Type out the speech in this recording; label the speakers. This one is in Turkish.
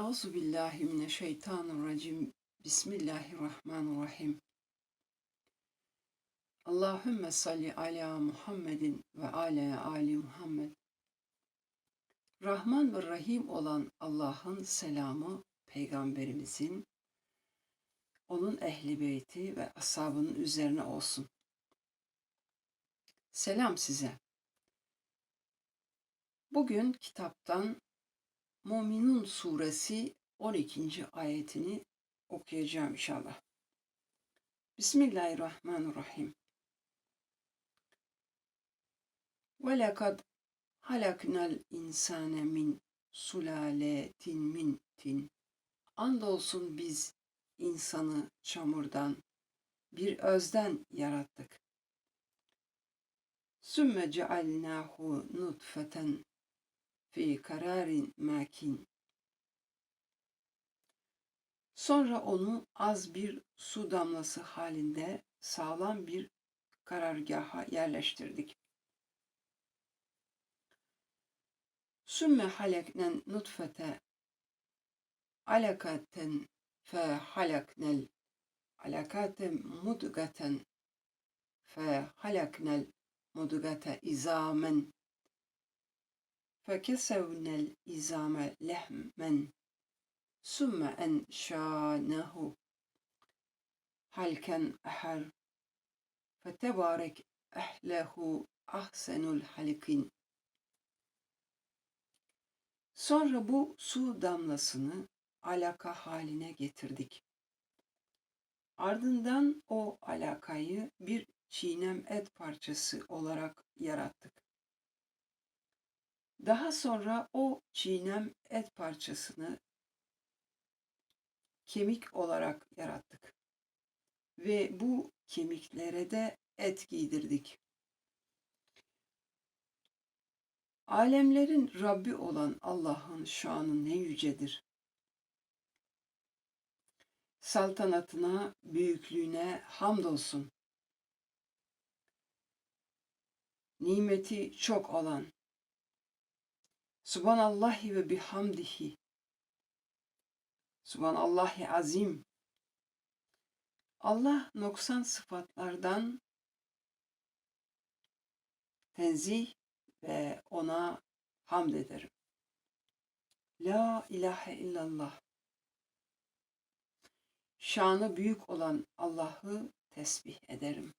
Speaker 1: Euzu billahi mineşşeytanirracim. Bismillahirrahmanirrahim. Allahümme salli ala Muhammedin ve ala ali Muhammed. Rahman ve Rahim olan Allah'ın selamı peygamberimizin, onun ehli beyti ve ashabının üzerine olsun. Selam size. Bugün kitaptan Muminun suresi 12. ayetini okuyacağım inşallah. Bismillahirrahmanirrahim. Ve lekad halaknal insane min sulaletin min tin. Andolsun biz insanı çamurdan, bir özden yarattık. Sümme cealnahu nutfeten fi kararin makin. Sonra onu az bir su damlası halinde sağlam bir karargaha yerleştirdik. Sümme haleknen nutfete alakaten fe halaknel alakaten mudgaten fe halaknel mudgate izamen فكسونا الإزام لحما ثم أنشاناه حلكا أحر فتبارك أهله أحسن الحلقين Sonra bu su damlasını alaka haline getirdik. Ardından o alakayı bir çiğnem et parçası olarak yarattık. Daha sonra o çiğnem et parçasını kemik olarak yarattık. Ve bu kemiklere de et giydirdik. Alemlerin Rabbi olan Allah'ın şanı ne yücedir. Saltanatına, büyüklüğüne hamdolsun. Nimeti çok olan, Subhanallahi ve bihamdihi. Subhanallahi azim. Allah noksan sıfatlardan tenzih ve ona hamd ederim. La ilahe illallah. Şanı büyük olan Allah'ı tesbih ederim.